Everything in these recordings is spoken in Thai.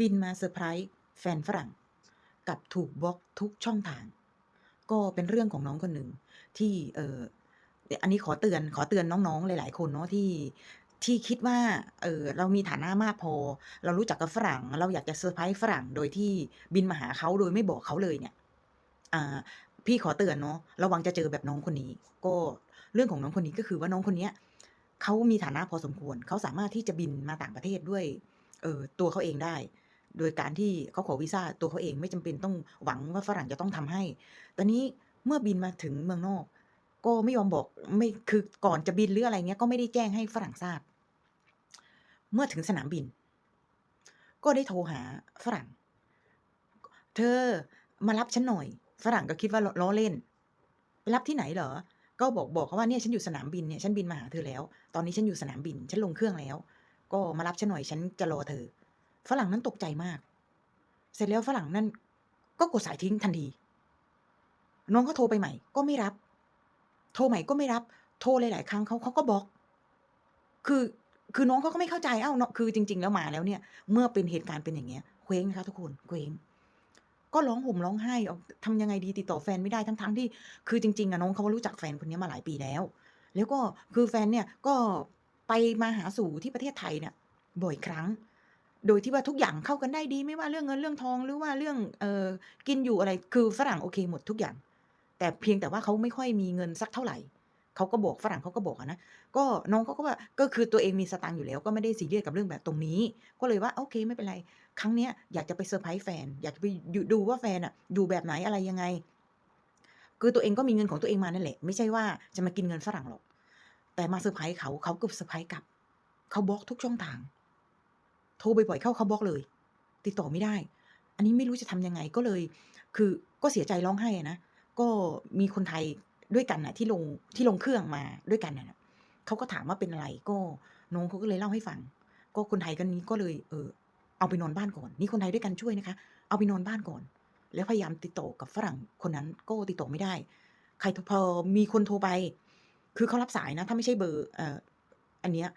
บินมาเซอร์ไพรส์แฟนฝรั่ง กับถูกบล็อกทุกช่องทาง ก็เป็นเรื่องของน้องคนหนึ่งที่เอออันนี้ขอเตือนขอเตือนน้องๆ หลาย ๆ คนเนาะที่ที่คิดว่า เออเรามีฐานะมากพอ เรารู้จักกับฝรั่ง เราอยากจะเซอร์ไพรส์ฝรั่ง โดยที่บินมาหาเขาโดยไม่บอกเขาเลยเนี่ย อ่า พี่ขอเตือนเนาะ ระวังจะเจอแบบน้องคนนี้ ก็เรื่องของน้องคนนี้ก็คือว่าน้องคนเนี้ยเขามีฐานะพอสมควร เขาสามารถที่จะบินมาต่างประเทศด้วย เออตัวเขาเองได้ โดยการที่เขาขอวีซ่าตัวเขาเองไม่จำเป็นต้องหวังว่าฝรั่งจะต้องทำให้ ตอนนี้เมื่อบินมาถึงเมืองนอก ก็ไม่ยอมบอกไม่คือก่อนจะบินหรืออะไรเงี้ยก็ไม่ได้แจ้งให้ฝรั่งทราบ เมื่อถึงสนามบิน ก็ได้โทรหาฝรั่ง เธอมารับฉันหน่อย ฝรั่งก็คิดว่าล้อเล่น ไปรับที่ไหนเหรอ ก็บอกบอกเขาว่าเนี่ยฉันอยู่สนามบินเนี่ยฉันบินมาหาเธอแล้ว ตอนนี้ฉันอยู่สนามบิน ฉันลงเครื่องแล้ว ก็มารับฉันหน่อยฉันจะรอเธอ ฝรั่งนั้นตกใจมาก เสร็จแล้วฝรั่งนั้นก็กดสายทิ้งทันที น้องเขาโทรไปใหม่ ก็ไม่รับ โทรใหม่ก็ไม่รับ โทรหลาย ๆ ครั้งเขาเขาก็บล็อก คือคือน้องเขาก็ไม่เข้าใจ เอ้าเนาะคือจริง ๆ แล้วมาแล้วเนี่ย เมื่อเป็นเหตุการณ์เป็นอย่างเงี้ย เคว้งนะคะทุกคน เคว้ง ก็ร้องห่มร้องไห้เอาทำยังไงดีติดต่อแฟนไม่ได้ทั้งๆที่ คือจริง ๆอะน้องเขารู้จักแฟนคนนี้มาหลายปีแล้ว แล้วก็คือแฟนเนี่ยก็ไปมาหาสู่ที่ประเทศไทยเนี่ยบ่อยครั้ง โดยที่ว่าทุกอย่างเข้ากันได้ดี ไม่ว่าเรื่องเงินเรื่องทองหรือว่าเรื่องเออกินอยู่อะไรคือฝรั่งโอเคหมดทุกอย่าง แต่เพียงแต่ว่าเขาไม่ค่อยมีเงินสักเท่าไหร่เขาก็บอกฝรั่งเขาก็บอกนะก็น้องเขาก็ว่าก็คือตัวเองมีสตางค์อยู่แล้ว ก็ไม่ได้ซีเรียสกับเรื่องแบบตรงนี้ ก็เลยว่าโอเคไม่เป็นไร ครั้งเนี้ยอยากจะไปเซอร์ไพรส์แฟน อยากจะไปดูว่าแฟนอะอยู่แบบไหนอะไรยังไง คือตัวเองก็มีเงินของตัวเองมานั่นแหละ ไม่ใช่ว่าจะมากินเงินฝรั่งหรอก แต่มาเซอร์ไพรส์เขาเขาก็เซอร์ไพรส์กลับเขาบล็อกทุกช่องทาง โทรบ่อยๆเข้าเขาบล็อกเลย ติดต่อไม่ได้ อันนี้ไม่รู้จะทำยังไงก็เลย คือก็เสียใจร้องไห้อะนะก็มีคนไทยด้วยกันนะที่ลงที่ลงเครื่องมาด้วยกันนะเขาก็ถามว่าเป็นอะไรก็น้องเขาก็เลยเล่าให้ฟัง ก็คนไทยคนนี้ก็เลยเออเอาไปนอนบ้านก่อน นี่คนไทยด้วยกันช่วยนะคะ เอาไปนอนบ้านก่อน แล้วพยายามติดต่อกับฝรั่งคนนั้นก็ติดต่อไม่ได้ ใครโทรพอมีคนโทรไป คือเขารับสายนะ ถ้าไม่ใช่เบอร์เอ่ออันเนี้ย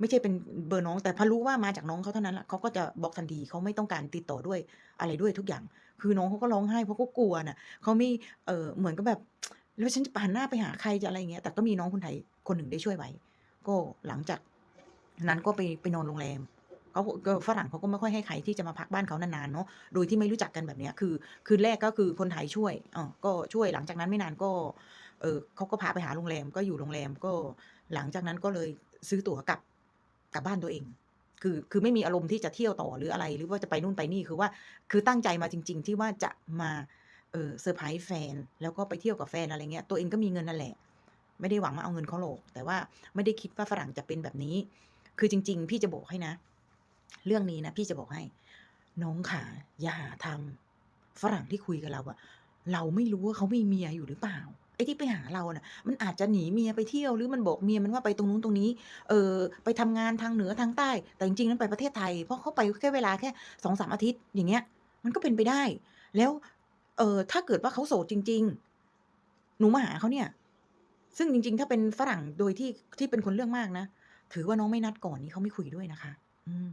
ไม่ใช่เป็นเบอร์น้อง แต่พอรู้ว่ามาจากน้องเขาเท่านั้นล่ะเขาก็จะบล็อกทันทีเขาไม่ต้องการติดต่อด้วยอะไรด้วยทุกอย่าง คือน้องเขาก็ร้องไห้เพราะเขากลัวน่ะเขาไม่เออเหมือนกับแบบแล้วฉันจะหันหน้าไปหาใครจะอะไรเงี้ยแต่ก็มีน้องคนไทยคนหนึ่งได้ช่วยไว้ ก็หลังจากนั้นก็ไปไปนอนโรงแรมเขาฝรั่งเขาก็ไม่ค่อยให้ใครที่จะมาพักบ้านเขานานๆเนาะโดยที่ไม่รู้จักกันแบบเนี้ยคือ คืนแรกก็คือคนไทยช่วยอ้อก็ช่วยหลังจากนั้นไม่นานก็เออเขาก็พาไปหาโรงแรมก็อยู่โรงแรมก็หลังจากนั้นก็เลยซื้อตั๋วกลับ กลับบ้านตัวเอง คือคือไม่มีอารมณ์ที่จะเที่ยวต่อหรืออะไร หรือว่าจะไปนู่นไปนี่คือว่าคือตั้งใจมาจริง ๆ ที่ว่าจะมาเออเซอร์ไพรส์แฟน แล้วก็ไปเที่ยวกับแฟนอะไรเงี้ย ตัวเองก็มีเงินนั่นแหละ ไม่ได้หวังมาเอาเงินเขาหรอกแต่ว่าไม่ได้คิดว่าฝรั่งจะเป็นแบบนี้ คือจริง ๆ พี่จะบอกให้นะ เรื่องนี้นะพี่จะบอกให้ น้องขาอย่าหาทำฝรั่งที่คุยกับเราอะเราไม่รู้ว่าเขาไมีเมียอยู่หรือเปล่า ไอ้ที่ไปหาเราเน่ะมันอาจจะหนีเมียไปเที่ยวหรือมันบอกเมียมันว่าไปตรงนู้นตรงนี้ เอ่อไปทำงานทางเหนือทางใต้ แต่จริงๆนั้นไปประเทศไทย เพราะเขาไปแค่เวลาแค่2-3อาทิตย์อย่างเงี้ย มันก็เป็นไปได้ แล้วเออถ้าเกิดว่าเขาโสดจริง ๆ หนูมาหาเขาเนี่ย ซึ่งจริง ๆ ถ้าเป็นฝรั่งโดยที่ที่เป็นคนเรื่องมากนะถือว่าน้องไม่นัดก่อนนี่เขาไม่คุยด้วยนะคะ อืม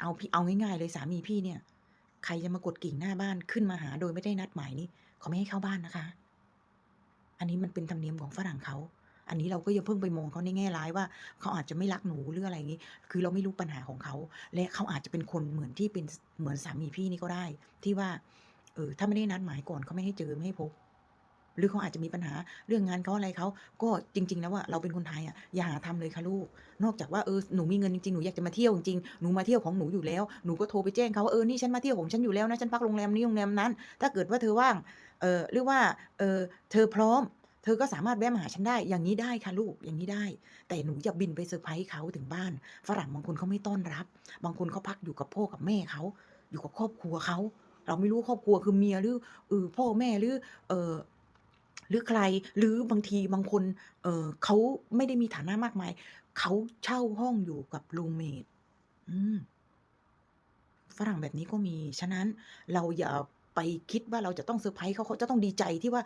เอาพี่เอาง่ายๆเลยสามีพี่เนี่ย ใครจะมากดกิ่งหน้าบ้านขึ้นมาหาโดยไม่ได้นัดหมายนี่เขาไม่ให้เข้าบ้านนะคะ อันนี้มันเป็นธรรมเนียมของฝรั่งเขาอันนี้เราก็อย่าเพิ่งไปมองเขาในแง่ร้ายว่า เขาอาจจะไม่รักหนูหรืออะไรงนี้ คือเราไม่รู้ปัญหาของเขา และเขาอาจจะเป็นคนเหมือนที่เป็นเหมือนสามีพี่นี่ก็ได้ ที่ว่าเออถ้าไม่ได้นัดหมายก่อนเขาไม่ให้เจอไม่ให้พบ หรือเขาอาจจะมีปัญหาเรื่องงานเขาอะไรเขาก็จริง ๆ แล้วอะเราเป็นคนไทยอะอย่าหาทำเลยค่ะลูก นอกจากว่าเออหนูมีเงินจริงๆหนูอยากจะมาเที่ยวจริงๆหนูมาเที่ยวของหนูอยู่แล้วหนูก็โทรไปแจ้งเขาว่าเออนี่ฉันมาเที่ยวของฉันอยู่แล้วนะฉันพักโรงแรมนี้โรงแรมนั้น ถ้าเกิดว่าเธอว่างเอ่อหรือว่าเออเธอพร้อมเธอก็สามารถแวะมาหาฉันได้ อย่างงี้ได้ค่ะลูก อย่างงี้ได้ แต่หนูอย่าบินไปเซอร์ไพรส์เขาถึงบ้าน ฝรั่งบางคนเขาไม่ต้อนรับ บางคนเขาพักอยู่กับพ่อกับแม่เขา อยู่กับครอบครัวเขา เราไม่รู้ครอบครัวคือเมียหรือเออพ่อแม่หรือเออ หรือใครหรือบางทีบางคน เออเขาไม่ได้มีฐานะมากมาย เขาเช่าห้องอยู่กับรูมเมตอืมฝรั่งแบบนี้ก็มี ฉะนั้นเราอย่าไปคิดว่าเราจะต้องเซอร์ไพรส์เขาเขาจะต้องดีใจที่ว่า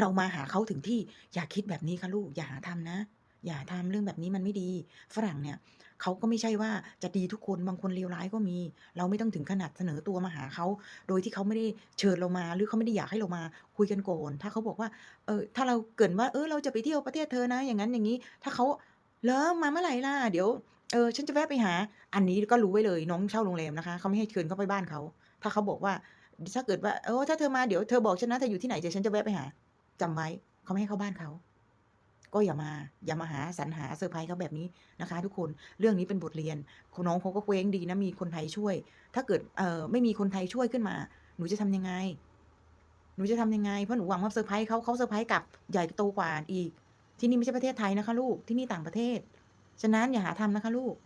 เรามาหาเขาถึงที่ อย่าคิดแบบนี้ค่ะลูก อย่าหาทำนะ อย่าหาทำเรื่องแบบนี้มันไม่ดี ฝรั่งเนี่ย เขาก็ไม่ใช่ว่าจะดีทุกคนบางคนเลวร้ายก็มี เราไม่ต้องถึงขนาดเสนอตัวมาหาเขา โดยที่เขาไม่ได้เชิญเรามาหรือเขาไม่ได้อยากให้เรามาคุยกันก่อนถ้าเขาบอกว่าเออถ้าเราเกริ่นว่า"เออเราจะไปเที่ยวประเทศเธอนะ"อย่างงั้นอย่างงี้ ถ้าเขา"เหรอมาเมื่อไหร่ล่ะ?เดี๋ยวเออฉันจะแวะไปหา"อันนี้ก็รู้ไว้เลยน้องเช่าโรงแรมนะคะเขาไม่ให้เชิญเขาไปบ้านเขา ถ้าเขาบอกว่าถ้าเกิดว่า"เออถ้าเธอมาเดี๋ยวเธอบอกฉันนะเธออยู่ที่ไหนเดี๋ยวฉันจะแวะไปหา"จำไว้เขาไม่ให้เข้าบ้านเขา ก็อย่ามาอย่ามาหาสรรหาเซอร์ไพรส์เขาแบบนี้นะคะ ทุกคนเรื่องนี้เป็นบทเรียนน้องเขาก็เคว้งดีนะมีคนไทยช่วย ถ้าเกิดเออไม่มีคนไทยช่วยขึ้นมา หนูจะทำยังไง หนูจะทำยังไง?เพราะหนูหวังว่าเซอร์ไพรส์เขาเขาเซอร์ไพรส์กลับใหญ่โตกว่าอีก ที่นี่ไม่ใช่ประเทศไทยนะคะ ลูกที่นี่ต่างประเทศ ฉะนั้นอย่าหาทำนะคะ ลูก